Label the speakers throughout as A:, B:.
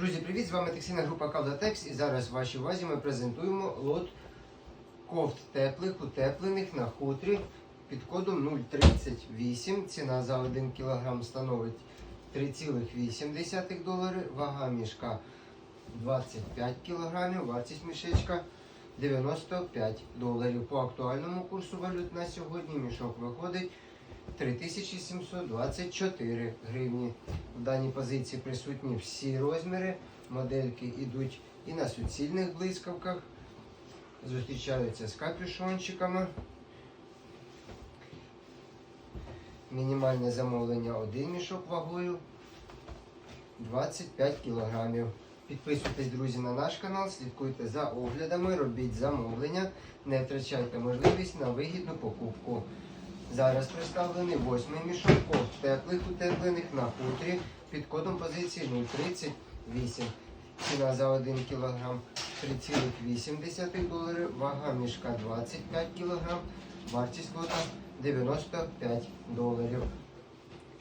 A: Друзі, привіт! З вами текстильна група Кавдатекс і зараз в вашій увазі ми презентуємо лот кофт теплих, утеплених на хутрі під кодом 038. Ціна за 1 кг становить 3,8 долари, вага мішка 25 кг, вартість мішечка 95 доларів. По актуальному курсу валют на сьогодні мішок виходить 3724 гривні. В даній позиції присутні всі розміри. Модельки йдуть і на суцільних блискавках. Зустрічаються з капюшончиками. Мінімальне замовлення один мішок вагою 25 кг. Підписуйтесь, друзі, на наш канал, слідкуйте за оглядами, робіть замовлення, не втрачайте можливість на вигідну покупку. Зараз представлений восьмий мішок кофт теплих утеплених на хутрі під кодом позиції 038. Ціна за 1 кг 3,8 доларів, вага мішка 25 кг, вартість лота 95 доларів.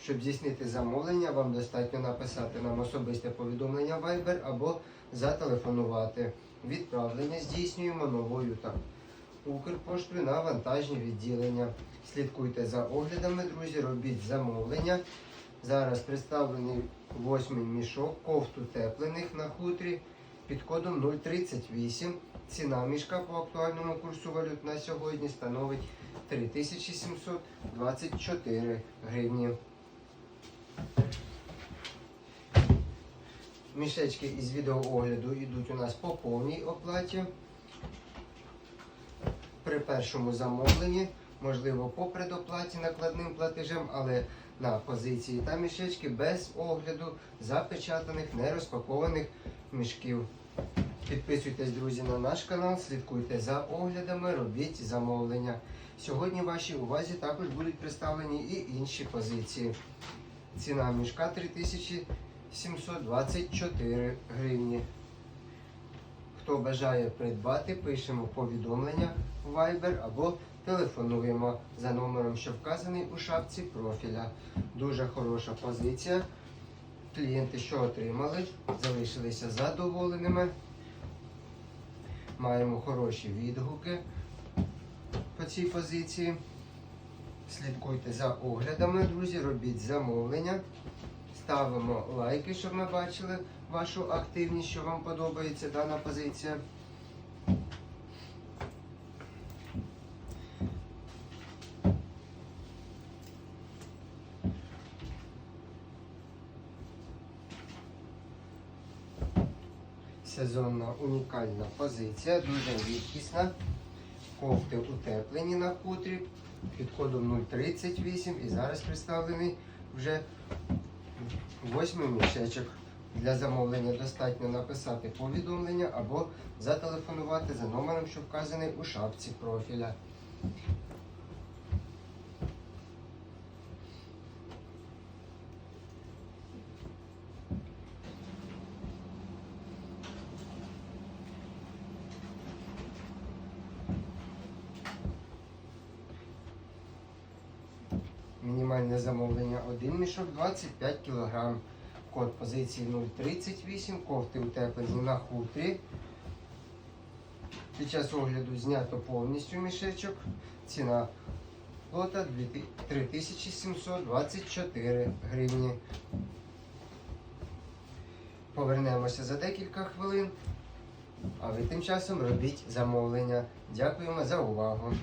A: Щоб здійснити замовлення, вам достатньо написати нам особисте повідомлення Viber або зателефонувати. Відправлення здійснюємо новою та Укрпоштою на вантажні відділення. Слідкуйте за оглядами, друзі, робіть замовлення. Зараз представлений восьмий мішок кофт утеплених на хутрі під кодом 038. Ціна мішка по актуальному курсу валют на сьогодні становить 3724 гривні. Мішечки із відеоогляду йдуть у нас по повній оплаті. При першому замовленні, можливо, по предоплаті накладним платежем, але на позиції та мішечки без огляду запечатаних, нерозпакованих мішків. Підписуйтесь, друзі, на наш канал, слідкуйте за оглядами, робіть замовлення. Сьогодні вашій увазі також будуть представлені і інші позиції. Ціна мішка 3724 гривні. Хто бажає придбати, пишемо повідомлення в Viber або телефонуємо за номером, що вказаний у шапці профіля. Дуже хороша позиція. Клієнти, що отримали, залишилися задоволеними. Маємо хороші відгуки по цій позиції. Слідкуйте за оглядами, друзі, робіть замовлення. Ставимо лайки, щоб ми бачили вашу активність, що вам подобається дана позиція. Сезонна унікальна позиція, дуже рідкісна. Кофти утеплені на хутрі під кодом 038 і зараз представлений вже восьмий мішечок. Для замовлення достатньо написати повідомлення або зателефонувати за номером, що вказаний у шапці профіля. Мінімальне замовлення один мішок 25 кг. Код позиції 038, кофти утеплені на хутрі. Під час огляду знято повністю мішечок. Ціна лота 3724 гривні. Повернемося за декілька хвилин. А ви тим часом робіть замовлення. Дякуємо за увагу.